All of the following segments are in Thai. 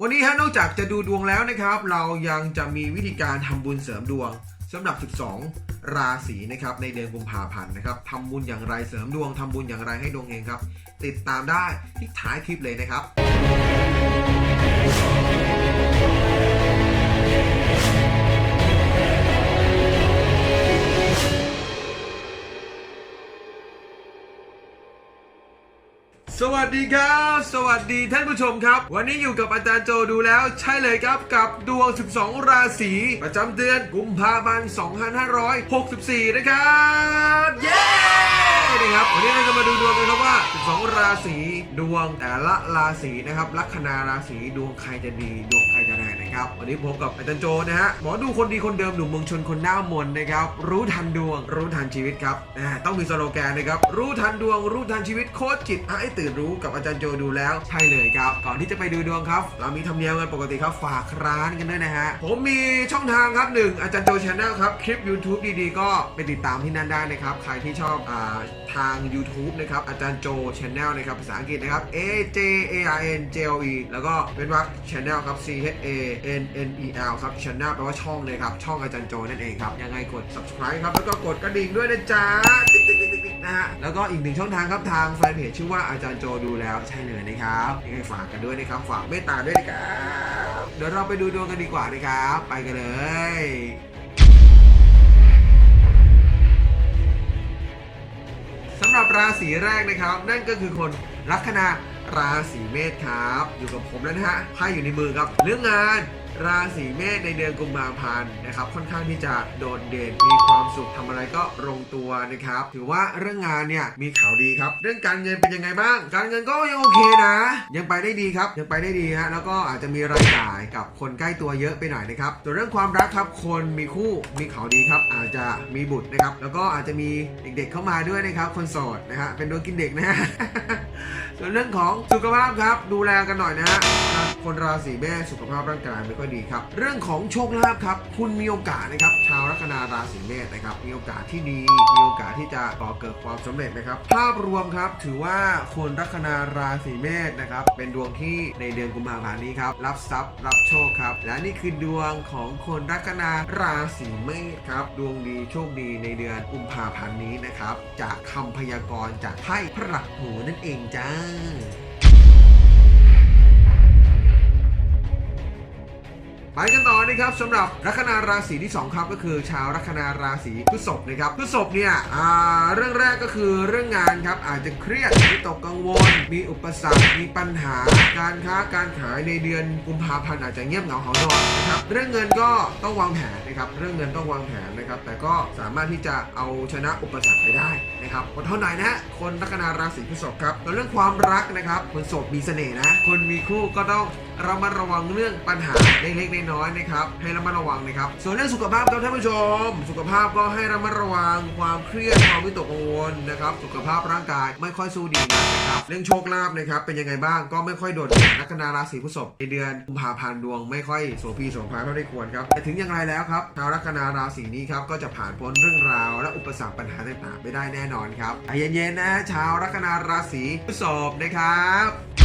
วันนี้ฮะนอกจากจะดูดวงแล้วนะครับ เรายังจะมีวิธีการทำบุญเสริมดวงสำหรับ 12 ราศีนะครับในเดือนกุมภาพันธ์นะครับทำบุญอย่างไรเสริมดวงทำบุญอย่างไรให้ดวงเฮงครับ ติดตามได้ที่ท้ายคลิปเลยนะครับ วัสดีครับ สวัสดีท่านผู้ชมครับ วันนี้อยู่กับอาจารย์โจดูแล้วใช่เลยครับกับดวง 12 ราศีประจำเดือนกุมภาพันธ์ 2564 นะครับ เย้นะครับวันนี้เราจะมาดูดวงกันครับว่า 12 ราศีดวงแต่ละราศีนะครับลัคนาราศีดวงใครจะดีดวงใครจะแรง ครับวันนี้พบกับอาจารย์โจนะฮะหมอดูคนดีคนเดิมหนุ่มเมืองชนคนหน้ามนต์นะครับรู้ทันดวง รู้ทันชีวิตครับอ่าต้องมีสโลแกนนะครับรู้ทันดวง รู้ทันชีวิตโค้ชจิตให้ตื่นรู้กับอาจารย์โจดูแล้วใช่เลยครับ ก่อนที่จะไปดูดวงครับ เรามีธรรมเนียมกันปกติครับฝากร้านกันด้วยนะฮะผมมีช่องทางครับหนึ่งอาจารย์โจชาแนลครับคลิป YouTube ดีๆ ก็ไปติดตามที่นั่นได้นะครับใครที่ชอบอ่าทาง YouTube นะครับอาจารย์โจชาแนลนะครับภาษาอังกฤษนะครับ A J A R N J O E แล้วก็เป็นวักชาแนลครับ C H A N N E L ครับชาแนลแปลว่าช่องเลยครับ ช่องอาจารย์โจนั่นเองครับ ยังไงกด subscribe ครับ แล้วก็กดกระดิ่งด้วยนะจ๊ะติ๊กติ๊กติ๊กติ๊กนะฮะ แล้วก็อีกหนึ่งช่องทางครับ ทางแฟนเพจชื่อว่าอาจารย์โจดูแล้วใช่เลยนะครับ ยังไงฝากกันด้วยนะครับ ฝากเมตตาด้วยนะครับ เดี๋ยวเราไปดูดวงกันดีกว่านะครับ ไปกันเลยสำหรับราศีแรกนะครับ นั่นก็คือคนลัคนา ราศีเมษครับ อยู่กับผมแล้วนะฮะไพ่อยู่ในมือครับ เรื่องงาน ราศีเมษในเดือนกุมภาพันธ์นะครับค่อนข้างที่จะโดดเด่นมีความสุขทำอะไรก็ลงตัวนะครับถือว่าเรื่องงานเนี่ยมีข่าวดีครับ เรื่องการเงินเป็นยังไงบ้าง การเงินก็ยังโอเคนะ ยังไปได้ดีครับยังไปได้ดีฮะแล้วก็อาจจะมีรายจ่ายกับคนใกล้ตัวเยอะไปหน่อยนะครับส่วนเรื่องความรักครับคนมีคู่มีข่าวดีครับ อาจจะมีบุตรนะครับแล้วก็อาจจะมีเด็กๆเข้ามาด้วยนะครับ คนโสดนะฮะเป็นดวงกินเด็กนะฮะส่วนเรื่องของสุขภาพครับดูแลกันหน่อยนะฮะคนราศีเมษสุขภาพร่างกายไม่ค่อยดีครับ เรื่องของโชคลาภครับ คุณมีโอกาสนะครับ ชาวลัคนาราศีเมษนะครับ มีโอกาสที่ดี มีโอกาสที่จะก่อเกิดความสำเร็จนะครับ ภาพรวมครับ ถือว่าคนลัคนาราศีเมษนะครับ เป็นดวงที่ในเดือนกุมภาพันธ์นี้ครับ รับทรัพย์ รับโชคครับ และนี่คือดวงของคนลัคนาราศีเมษครับ ดวงดีโชคดีในเดือนกุมภาพันธ์นี้นะครับ จากคำพยากรณ์จากไพ่พระหลักหูนั่นเองจ้า ไปกันต่อนะครับสำหรับลัคนาราศีที่ 2 ครับก็คือ ชาวลัคนาราศีพฤษภนะครับพฤษภเนี่ยเรื่องแรกก็คือเรื่องงานครับอาจจะเครียดวิตกกังวล มีอุปสรรคมีปัญหาการค้าการขายในเดือนกุมภาพันธ์อาจจะเงียบเหงาหานอนนะครับเรื่องเงินก็ต้องวางแผนนะครับเรื่องเงินต้องวางแผนนะครับแต่ก็สามารถที่จะเอาชนะอุปสรรคไปได้นะครับคนเท่าไหร่นะฮะคนลัคนาราศีพฤษภครับส่วเรื่องความรักนะครับคนโสดมีเสน่ห์นะ คนมีคู่ก็ต้องเรามาระวังเรื่องปัญหาเล็กๆน้อยๆนะครับ ให้ระมัดระวังนะครับ ส่วนเรื่องสุขภาพครับท่านผู้ชม สุขภาพก็ให้ระมัดระวังความเครียดความวิตกกังวลนะครับ สุขภาพร่างกายไม่ค่อยสู้ดีนะครับ เรื่องโชคลาภนะครับเป็นยังไงบ้างก็ไม่ค่อยโดดเด่นลัคนาราศีพฤษภในเดือนกุมภาพันธ์ดวงไม่ค่อยโสภีโสภาเท่าที่ควรครับแต่ถึงอย่างไรแล้วครับชาวลัคนาราศีนี้ครับก็จะผ่านพ้นเรื่องราว และอุปสรรคปัญหาต่างๆไปได้แน่นอนครับใจเย็นๆนะชาวลัคนาราศีพฤษภนะครับ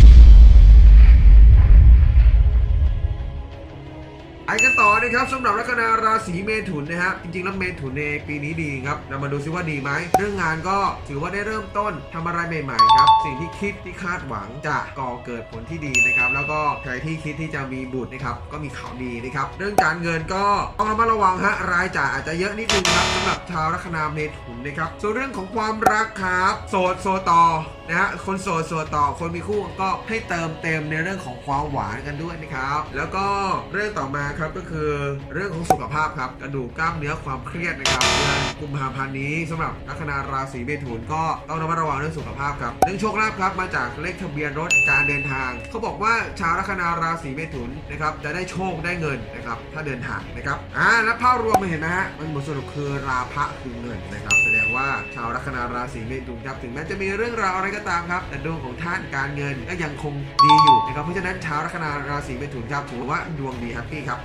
ไปกันต่อนะครับสำหรับลัคนาราศีเมถุนนะฮะจริงๆแล้วเมถุนในปีนี้ดีครับเรามาดูซิว่าดีไหมเรื่องงานก็ถือว่าได้เริ่มต้นทำอะไรใหม่ๆครับสิ่งที่คิดที่คาดหวังจะก่อเกิดผลที่ดีนะครับแล้วก็ใครที่คิดที่จะมีบุตรนะครับก็มีข่าวดีนะครับเรื่องการเงินก็ต้องระมัดระวังฮะรายจ่ายอาจจะเยอะนิดนึงครับสำหรับชาวลัคนาเมถุนนะครับส่วนเรื่องของความรักครับโสดโซต่อ นะฮะคนโสดโสดต่อคนมีคู่ก็ให้เติมเต็มในเรื่องของความหวานกันด้วยนะครับ แล้วก็เรื่องต่อมาครับก็คือเรื่องของสุขภาพครับกระดูกกล้ามเนื้อความเครียดนะครับเดือนกุมภาพันธ์นี้สำหรับลัคนาราศีเมถุนก็ต้องระมัดระวังเรื่องสุขภาพครับเรื่องโชคลาภครับมาจากเลขทะเบียนรถการเดินทาง เขาบอกว่าชาวลัคนาราศีเมถุนนะครับจะได้โชคได้เงินนะครับถ้าเดินทางนะครับอ่าและภาพรวมมันเห็นไหมฮะมันบทสรุปคือราพะคือเงินนะครับ ว่าชาวลัคนาราศีเมถุนครับถึงแม้จะมีเรื่องราวอะไรก็ตามครับ แต่ดวงของท่านการเงินก็ยังคงดีอยู่นะครับเพราะฉะนั้นชาวลัคนาราศีเมถุนครับถือว่าดวงดีแฮปปี้ครับ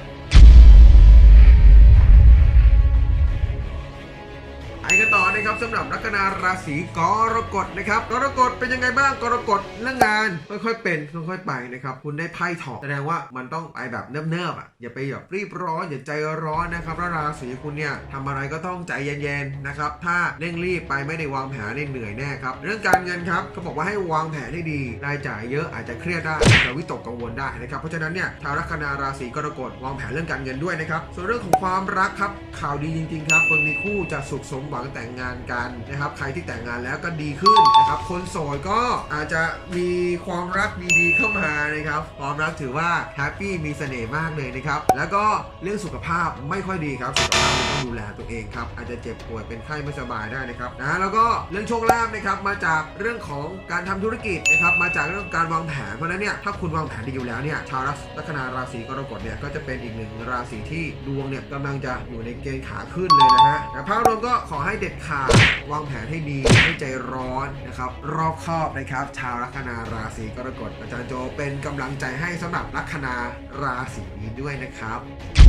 ไปกันต่อนะครับสำหรับลัคนาราศีกรกฎนะครับกรกฎเป็นยังไงบ้างกรกฎเรื่องงานค่อยๆเป็นค่อยๆไปนะครับคุณได้ไพ่ถอกแสดงว่ามันต้องไปแบบเนิบๆอะอย่าไปแบบรีบร้อนอย่าใจร้อนนะครับแล้วราศีคุณเนี่ยทำอะไรก็ต้องใจเย็นๆนะครับถ้าเร่งรีบไปไม่ได้วางแผนเนี่ยเหนื่อยแน่ครับเรื่องการเงินครับเขาบอกว่าให้วางแผนให้ดีรายจ่ายเยอะอาจจะเครียดได้อาจจะวิตกกังวลได้นะครับเพราะฉะนั้นเนี่ยชาวลัคนาราศีกรกฎวางแผนเรื่องการเงินด้วยนะครับส่วนเรื่องของความรักครับข่าวดีจริงๆครับคนมีคู่จะสุขสมหวังแต่งงานกันนะครับ ใครที่แต่งงานแล้วก็ดีขึ้นนะครับ คนโสดก็อาจจะมีความรักดีๆเข้ามานะครับ ความรักถือว่าแฮปปี้มีเสน่ห์มากเลยนะครับ แล้วก็เรื่องสุขภาพไม่ค่อยดีครับสุขภาพ ดูแลตัวเองครับอาจจะเจ็บป่วยเป็นไข้ไม่สบายได้นะครับนะแล้วก็เรื่องโชคลาภนะครับมาจากเรื่องของการทำธุรกิจนะครับมาจากเรื่องการวางแผนเพราะฉะนั้นเนี่ยถ้าคุณวางแผนดีอยู่แล้วเนี่ยชาวลัคนาราศีกรกฎเนี่ยก็จะเป็นอีกหนึ่งราศีที่ดวงเนี่ยกำลังจะอยู่ในเกณฑ์ขาขึ้นเลยนะฮะแต่ภาพรวมก็ขอให้เด็ดขาดวางแผนให้ดีไม่ใจร้อนนะครับรอบคอบนะครับชาวลัคนาราศีกรกฎอาจารย์โจเป็นกำลังใจให้สำหรับลัคนาราศีนี้ด้วยนะครับ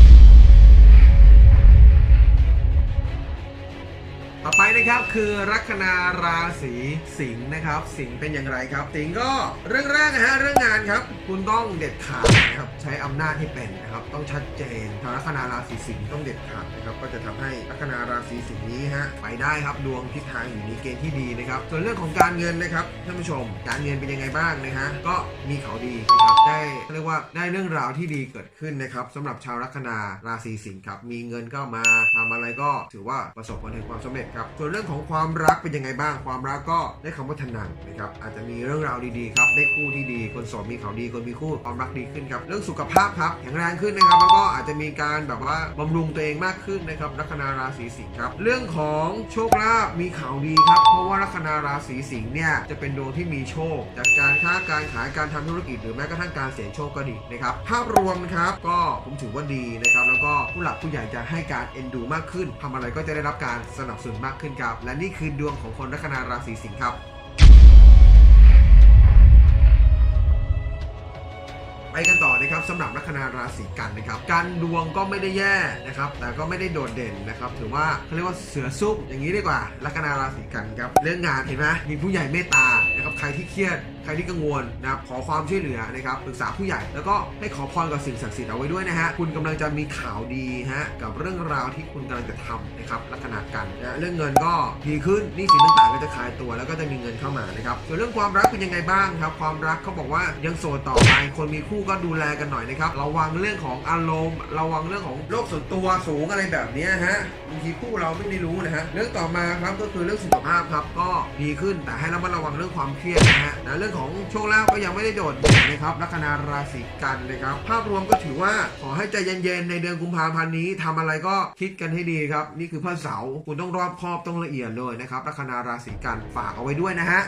ต่อไปนะครับคือลัคนาราศีสิงห์นะครับ สิงห์เป็นอย่างไรครับ สิงห์ก็เรื่องแรกนะฮะเรื่องงานครับ คุณต้องเด็ดขาดนะครับใช้อำนาจให้เป็นนะครับต้องชัดเจนชาวลัคนาราศีสิงห์ต้องเด็ดขาดนะครับก็จะทำให้ลัคนาราศีสิงห์นี้ฮะไปได้ครับดวงทิศทางอยู่ในเกณฑ์ที่ดีนะครับส่วนเรื่องของการเงินนะครับท่านผู้ชม การเงินเป็นยังไงบ้างนะฮะก็มีเขาดีนะครับได้เรียกว่าได้เรื่องราวที่ดีเกิดขึ้นนะครับสำหรับชาวลัคนาราศีสิงห์ครับมีเงินก็มาทำอะไรก็ถือว่าประสบผลแห่งความสำเร็จครับส่วนเรื่องของความรักเป็นยังไงบ้าง ความรักก็ได้คำว่าทนังนะครับอาจจะมีเรื่องราวดีๆครับได้คู่ที่ดี คนโสดมีเขาดีคนมีคู่ความรักดีขึ้นครับเรื่องสุขภาพครับแข็งแรงขึ้นนะครับ แล้วก็อาจจะมีการแบบว่าบำรุงตัวเองมากขึ้นนะครับลัคนาราศีสิงห์ครับเรื่องของโชคลาภมีข่าวดีครับ เพราะว่าลัคนาราศีสิงห์เนี่ยจะเป็นดวงที่มีโชค จากการค้าการขายการทำธุรกิจหรือแม้กระทั่งการเสี่ยงโชคก็ดีนะครับภาพรวมครับก็ผมถือว่าดีนะครับแล้วก็ผู้หลักผู้ใหญ่จะให้การเอ็นดูมากขึ้นทำอะไรก็จะได้รับการสนับสนุนมากขึ้นครับ และนี่คือดวงของคนลัคนาราศีสิงห์ครับ ไปกันต่อนะครับสำหรับลัคนาราศีกันนะครับ การดวงก็ไม่ได้แย่นะครับ แต่ก็ไม่ได้โดดเด่นนะครับ ถือว่าเขาเรียกว่าเสือซุปอย่างนี้ดีกว่าลัคนาราศีกันครับ เรื่องงานเห็นไหมมีผู้ใหญ่เมตตา นะครับใครที่เครียดใครที่กังวลนะครับขอความช่วยเหลือนะครับปรึกษาผู้ใหญ่แล้วก็ให้ขอพรกับสิ่งศักดิ์สิทธิ์เอาไว้ด้วยนะฮะคุณกำลังจะมีข่าวดีฮะกับเรื่องราวที่คุณกำลังจะทำนะครับลัคนากันนะเรื่องเงินก็ดีขึ้นนี่สินต่างๆก็จะคลายตัว แล้วก็จะมีเงินเข้ามานะครับส่วนเรื่องความรักเป็นยังไงบ้างครับความรักเขาบอกว่ายังโสดต่อไปคนมีคู่ก็ดูแลกันหน่อยนะครับระวังเรื่องของอารมณ์ระวังเรื่องของโลกส่วนตัวสูงอะไรแบบนี้ฮะบางทีคู่เราไม่ได้รู้นะฮะเรื่องต่อมาครับก็คือเรื่องสุขภาพครับก็ดีขึ้นแต่ให้ระมัดระวังเรื่องความเครียดนะฮะนะเรื่องของโชคลาภก็ยังไม่ได้โดดเด่นนะครับลัคนาราศีกันนะครับ ภาพรวมก็ถือว่าขอให้ใจเย็นๆในเดือนกุมภาพันธ์นี้ทำอะไรก็คิดกันให้ดีครับ นี่คือพระเสาร์คุณต้องรอบคอบต้องละเอียดเลยนะครับลัคนาราศีกันฝากเอาไว้ด้วยนะฮะ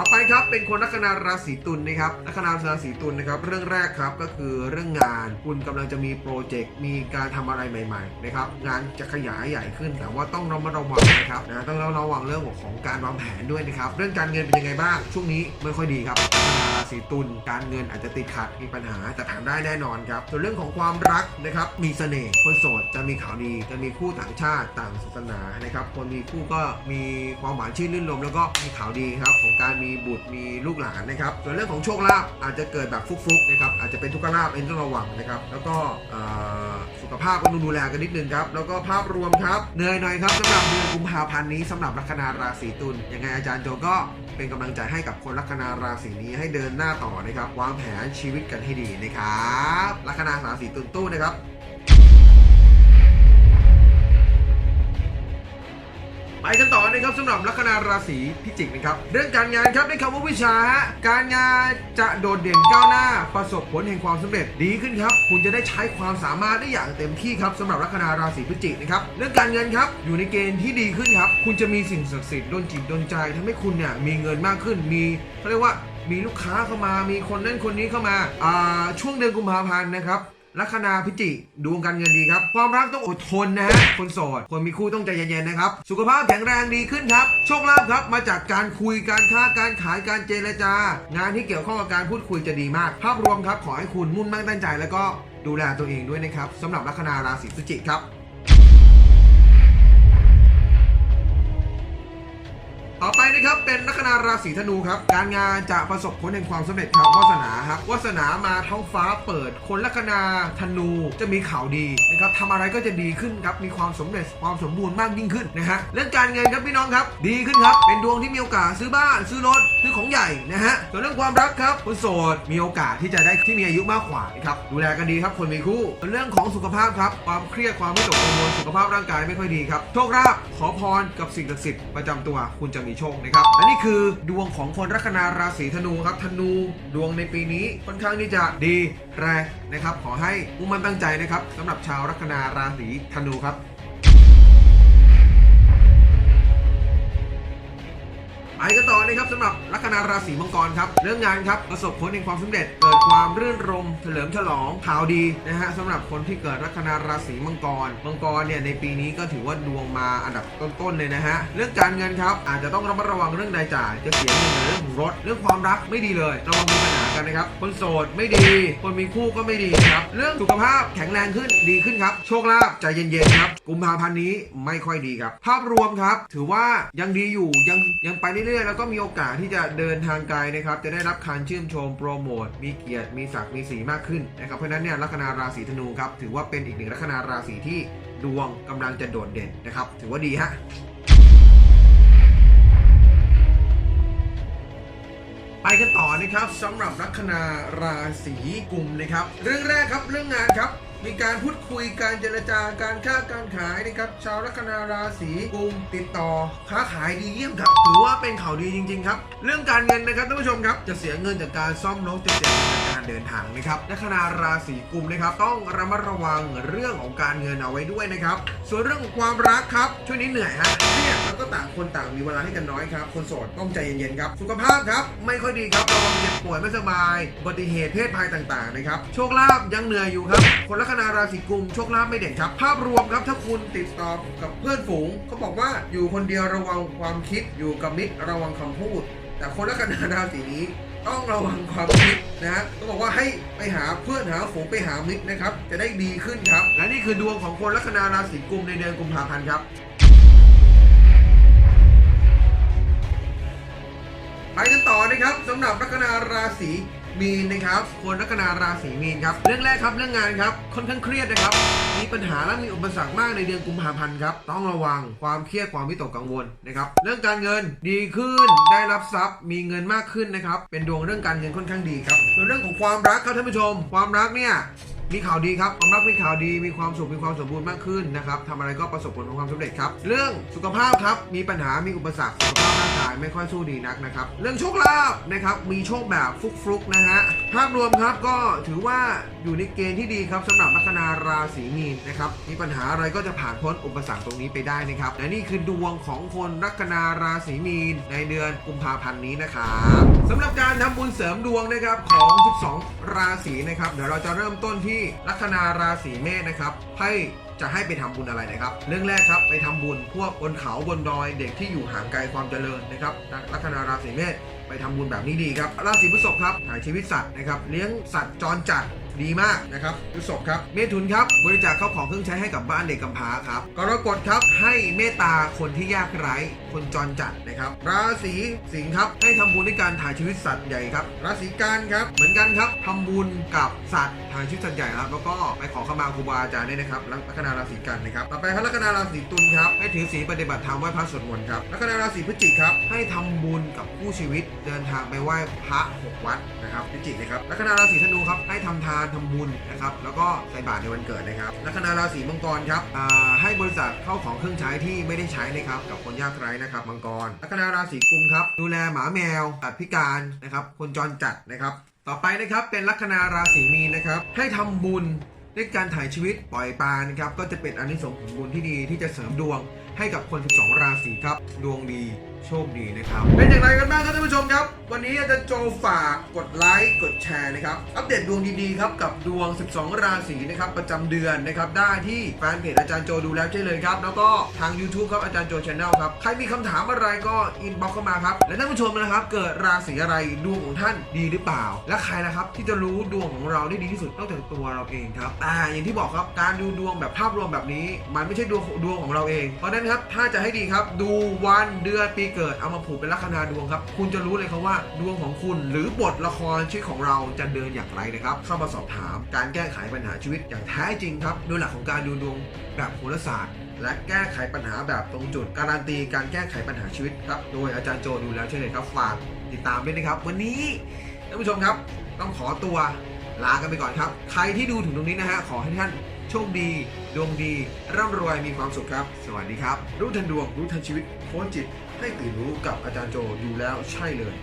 ต่อไปครับเป็นคนลัคนาราศีตุลนะครับลัคนาราศีตุลนะครับเรื่องแรกครับก็คือเรื่องงานคุณกำลังจะมีโปรเจกต์มีการทำอะไรใหม่ๆนะครับงานจะขยายใหญ่ขึ้น แต่ว่าต้องระมัดระวังนะครับนะต้องระวังเรื่องของการวางแผนด้วยนะครับเรื่องการเงินเป็นยังไงบ้าง ช่วงนี้ไม่ค่อยดีครับราศีตุลการเงินอาจจะติดขัดมีปัญหาแต่ผ่านได้แน่นอนครับส่วนเรื่องของความรักนะครับมีเสน่ห์คนโสดจะมีข่าวดีจะมีคู่ต่างชาติต่างศาสนานะครับคนมีคู่ก็มีความหวานชื่นรื่นรมแล้วก็มีข่าวดีครับของการมีีบุตรมีลูกหลานนะครับ ส่วนเรื่องของโชคลาภอาจจะเกิดแบบฟุกๆนะครับอาจจะเป็นทุกขลาภเองต้องระวังนะครับ แล้วก็สุขภาพก็ต้องดูแลกันนิดนึงครับ แล้วก็ภาพรวมครับเหนื่อยหน่อยครับสำหรับเดือนกุมภาพันธ์นี้สำหรับลัคนาราศีตุลยังไงอาจารย์โจก็เป็นกำลังใจให้กับคนลัคนาราศีนี้ให้เดินหน้าต่อนะครับวางแผนชีวิตกันให้ดีนะครับลัคนาราศีตุลตู้นะครับ ไปกันต่อนะครับสำหรับลัคนาราศีพิจิกนะครับ เรื่องการงานครับได้คำว่าวิชาฮะการงานจะโดดเด่นก้าวหน้า ประสบผลแห่งความสำเร็จดีขึ้นครับ คุณจะได้ใช้ความสามารถได้อย่างเต็มที่ครับสำหรับลัคนาราศีพิจิกนะครับเรื่องการเงินครับอยู่ในเกณฑ์ที่ดีขึ้นครับ คุณจะมีสิ่งศักดิ์สิทธิ์ดลจิตดลใจทำให้คุณเนี่ยมีเงินมากขึ้นมีเขาเรียกว่ามีลูกค้าเข้ามามีคนนั้นคนนี้เข้ามาช่วงเดือนกุมภาพันธ์นะครับ ลัคนาพิจิดวงการเงินดีครับ ความรักต้องอดทนนะฮะคนโสดคนมีคู่ต้องใจเย็นๆนะครับ สุขภาพแข็งแรงดีขึ้นครับ โชคลาภครับมาจากการคุยการค้าการขายการเจรจา งานที่เกี่ยวข้องกับการพูดคุยจะดีมาก ภาพรวมครับขอให้คุณมุ่งมั่นตั้งใจ แล้วก็ดูแลตัวเองด้วยนะครับสำหรับลัคนาราศีพิจิกครับ ต่อไปนะครับเป็นลัคนาราศีธนูครับ การงานจะประสบผลแห่งความสำเร็จครับวาสนาครับวาสนามาท้องฟ้าเปิด คนลัคนาธนูจะมีข่าวดีนะครับทำอะไรก็จะดีขึ้นครับมีความสำเร็จความสมบูรณ์มากยิ่งขึ้นนะฮะเรื่องการเงินครับพี่น้องครับ ดีขึ้นครับ เป็นดวงที่มีโอกาสซื้อบ้าน ซื้อรถซื้อของใหญ่นะฮะส่วนเรื่องความรักครับคนโสดมีโอกาสที่จะได้ที่มีอายุมากกว่านะครับดูแลกันดีครับคนมีคู่ส่วนเรื่องของสุขภาพครับความเครียดความไม่ตกกังวลสุขภาพร่างกายไม่ค่อยดีครับโชคลาภขอพรกับสิ่งศักดิ์สิทธิ์ประจำตัวคุณจะมีโชคนะครับและนี่คือดวงของคนลัคนาราศีธนูครับธนูดวงในปีนี้ค่อนข้างที่จะดีแรงนะครับขอให้มุ่งมั่นตั้งใจนะครับสำหรับชาวลัคนาราศีธนูครับ ไปกันต่อนะครับสำหรับลัคนาราศีมังกรครับเรื่องงานครับประสบผลในความสำเร็จ เกิดความรื่นรมเฉลิมฉลองข่าวดีนะฮะสำหรับคนที่เกิดลัคนาราศีมังกรมังกรเนี่ยในปีนี้ก็ถือว่าดวงมาอันดับต้นๆเลยนะฮะเรื่องการเงินครับอาจจะต้องระมัดระวังเรื่องรายจ่ายจะเสียเงินในเรื่องของรถเรื่องความรักไม่ดีเลยระวังมีปัญหา กันนะครับ คนโสดไม่ดี คนมีคู่ก็ไม่ดีครับ เรื่องสุขภาพแข็งแรงขึ้นดีขึ้นครับ โชคลาภใจเย็นๆครับ กุมภาพันธ์นี้ไม่ค่อยดีครับ ภาพรวมครับ ถือว่ายังดีอยู่ยังยังไปเรื่อยๆ แล้วก็มีโอกาสที่จะเดินทางไกลนะครับ จะได้รับการชื่นชมโปรโมท มีเกียรติ มีศักดิ์ มีสีมากขึ้นนะครับ เพราะฉะนั้นเนี่ยลัคนาราศีธนูครับ ถือว่าเป็นอีกหนึ่งลัคนาราศีที่ดวงกำลังจะโดดเด่นนะครับ ถือว่าดีฮะ ไปกันต่อนะครับสำหรับลัคนาราศีกุมนะครับ เรื่องแรกครับเรื่องงานครับมีการพูดคุยการเจรจาการค้าการขายนะครับชาวลัคนาราศีกุมติดต่อค้าขายดีเยี่ยมครับถือว่าเป็นข่าวดีจริง ๆ ครับ เรื่องการเงินนะครับท่านผู้ชมครับจะเสียเงินจากการซ่อมรถจะเสีย เดินทางนะครับลัคนาราศีกุมนะครับต้องระมัดระวังเรื่องของการเงินเอาไว้ด้วยนะครับ ส่วนเรื่องของความรักครับช่วงนี้เหนื่อยฮะเครียดแล้วก็ต่างคนต่างมีเวลาให้กันน้อยครับ คนโสดต้องใจเย็นๆครับ สุขภาพครับไม่ค่อยดีครับระวังเจ็บป่วยไม่สบายอุบัติเหตุเพศภัยต่างๆนะครับ โชคลาภยังเหนื่อยอยู่ครับ คนลัคนาราศีกุมโชคลาภไม่เด่นครับ ภาพรวมครับถ้าคุณติดต่อกับเพื่อนฝูงเขาบอกว่าอยู่คนเดียวระวังความคิดอยู่กับมิตรระวังคำพูด แต่คนลัคนาราศีนี้ ต้องระวังความคิดนะฮะต้องบอกว่าให้ไปหาเพื่อนหาฝูงไปหามิตรนะครับ จะได้ดีขึ้นครับ และนี่คือดวงของคนลัคนาราศีกุมในเดือนกุมภาพันธ์ครับไปกันต่อนะครับสำหรับลัคนาราศี มีนนะครับคนลัคนาราศีมีนครับ เรื่องแรกครับเรื่องงานครับค่อนข้างเครียดนะครับ มีปัญหาและมีอุปสรรคมากในเดือนกุมภาพันธ์ครับ ต้องระวังความเครียดความวิตกกังวลนะครับ เรื่องการเงินดีขึ้นได้รับทรัพย์ มีเงินมากขึ้นนะครับ เป็นดวงเรื่องการเงินค่อนข้างดีครับส่วนเรื่องของความรักครับท่านผู้ชม ความรักเนี่ย มีข่าวดีครับความรักมีข่าวดีมีความสุขมีความสมบูรณ์มากขึ้นนะครับทำอะไรก็ประสบผลของความสำเร็จครับ เรื่องสุขภาพครับมีปัญหามีอุปสรรคสุขภาพร่างกายไม่ค่อยสู้ดีนักนะครับเรื่องโชคลาภนะครับมีโชคแบบฟลุกๆนะฮะภาพรวมครับก็ถือว่าอยู่ในเกณฑ์ที่ดีครับสำหรับลัคนาราศีมีนนะครับมีปัญหาอะไรก็จะผ่านพ้นอุปสรรคตรงนี้ไปได้นะครับและนี่คือดวงของคนลัคนาราศีมีน ในเดือนกุมภาพันธ์นี้นะครับสำหรับการทำบุญเสริมดวงนะครับของ 12 ราศีนะครับเดี๋ยวเราจะเริ่มต้นที่ลัคนาราศีเมษนะครับให้จะให้ไปทำบุญอะไรนะครับ เรื่องแรกครับไปทำบุญพวกบนเขาบนดอยเด็กที่อยู่ห่างไกลความเจริญนะครับลัคนาราศีเมษไปทำบุญแบบนี้ดีครับ ราศีพฤษภครับถ่ายชีวิตสัตว์นะครับ เลี้ยงสัตว์จรจัด ดีมากนะครับพฤษภครับ เมถุนครับ บริจาคเข้าของเครื่องใช้ให้กับบ้านเด็กกำพร้าครับ กรกฎครับ ให้เมตตาคนที่ยากไร้ คนจรจัดนะครับ ราศีสิงห์ครับ ให้ทำบุญด้วยการถ่ายชีวิตสัตว์ใหญ่ครับ ราศีกันครับ เหมือนกันครับทำบุญกับสัตว์ถ่ายชีวิตสัตว์ใหญ่ครับ แล้วก็ไปขอขมาครูบาอาจารย์ด้วยนะครับ ลัคนาราศีกันนะครับ ต่อไปครับลัคนาราศีตุลครับ ให้ถือศีลปฏิบัติธรรมไหว้พระสวดมนต์ครับ ลัคนาราศีพฤศจิกครับ ให้ทำบุญกับคู่ชีวิตเดินทางไปไหว้พระหกวัดนะครับ พฤศจิกนะครับ ลัคนาราศีธนูครับ ให้ทำทานทำบุญนะครับแล้วก็ใส่บาตรในวันเกิดนะครับลัคนาราศีมังกรครับให้บริจาคเข้าของเครื่องใช้ที่ไม่ได้ใช้นะครับกับคนยากไร้นะครับมังกรลัคนาราศีกุมครับดูแลหมาแมวตัดพิการนะครับคนจรจัดนะครับ ต่อไปนะครับเป็นลัคนาราศีมีนนะครับให้ทำบุญด้วยการถ่ายชีวิตปล่อยปลานะครับก็จะเป็นอานิสงส์ของบุญที่ดีที่จะเสริมดวงให้กับคน 12 ราศีครับดวงดี โชคดีนะครับ เป็นอย่างไรกันบ้างครับท่านผู้ชมครับ วันนี้อาจารย์โจฝากกดไลค์กดแชร์นะครับ อัปเดตดวงดีๆครับกับดวง 12 ราศีนะครับประจำเดือนนะครับได้ที่แฟนเพจอาจารย์โจดูแล้วใช่เลยครับ แล้วก็ทาง YouTube ครับอาจารย์โจช n แนลครับ ใครมีคำถามอะไรก็อินบ็อกเข้ามาครับ และท่านผู้ชมนะครับ เกิดราศีอะไรดวงของท่านดีหรือเปล่า และใครนะครับที่จะรู้ดวงของเราได้ดีที่สุดนอกจากตัวเราเองครับแต่อย่างที่บอกครับการดูดวงแบบภาพรวมแบบนี้ มันไม่ใช่ดวงดวงของเราเองเพราะนั้นครับถ้าจะให้ดีครับดูวันเดือนปีเกิดเอามาผูกเป็นลัคนาดวงครับ คุณจะรู้เลยครับว่าดวงของคุณ หรือบทละครชีวิตของเราจะเดินอย่างไรนะครับ เข้ามาสอบถามการแก้ไขปัญหาชีวิตอย่างแท้จริงครับโดยหลักของการดูดวงแบบโหราศาสตร์และแก้ไขปัญหาแบบตรงจุด การันตีการแก้ไขปัญหาชีวิตครับ โดยอาจารย์โจดูแล้วใช่เลยครับฝากติดตามด้วยนะครับ วันนี้ท่านผู้ชมครับ ต้องขอตัวลากันไปก่อนครับ ใครที่ดูถึงตรงนี้นะฮะขอให้ท่านโชคดี ดวงดี ร่ำรวยมีความสุขครับ สวัสดีครับ รู้ทันดวง รู้ทันชีวิตโค้ชจิต ให้ตื่นรู้กับอาจารย์โจอยู่แล้วใช่เลย